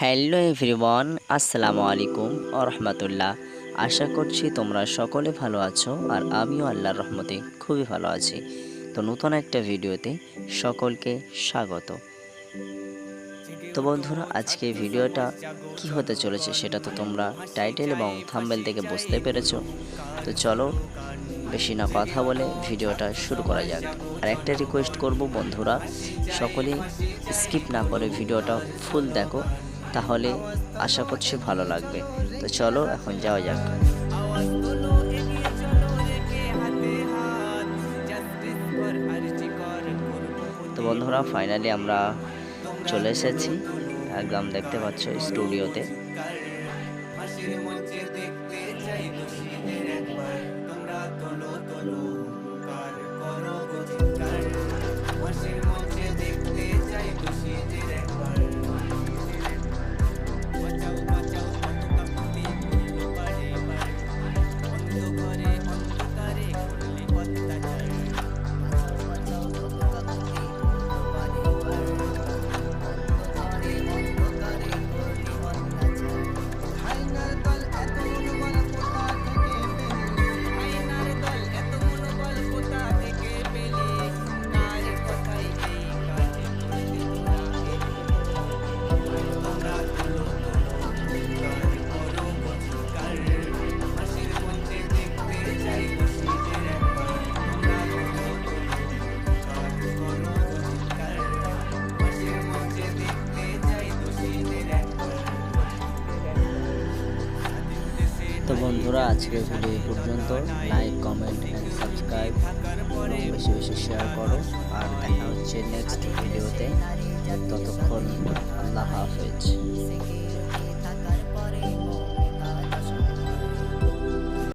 Hello everyone আসসালামু আলাইকুম ও রহমতুল্লাহ আশা করছি তোমরা সকলে ভালো আছো আর আমিও আল্লাহর রহমতে খুবই ভালো আছি। তো নতুন একটা ভিডিওতে সকলকে স্বাগত। তো বন্ধুরা, আজকে ভিডিওটা কি হতে চলেছে সেটা তো তোমরা টাইটেল এবং থাম্বেল থেকে বুঝতে পেরেছ। তো চলো বেশি না কথা বলে ভিডিওটা শুরু করা যাক। আর একটা রিকোয়েস্ট করব বন্ধুরা সকলে স্কিপ না করে ভিডিওটা ফুল দেখো। তাহলে আশা করছি ভালো লাগবে। তো চলো, এখন যাওয়া যাক। তো বন্ধুরা ফাইনালি আমরা চলে এসেছি। একদম দেখতে পাচ্ছ স্টুডিওতে বন্ধুরা, আজকের ভিডিও এই পর্যন্ত। লাইক কমেন্ট অ্যান্ড সাবস্ক্রাইব বেশি বেশি শেয়ার করো। আর দেখা হচ্ছে নেক্সট ভিডিওতে ততক্ষণ আল্লাহ হাফেজ।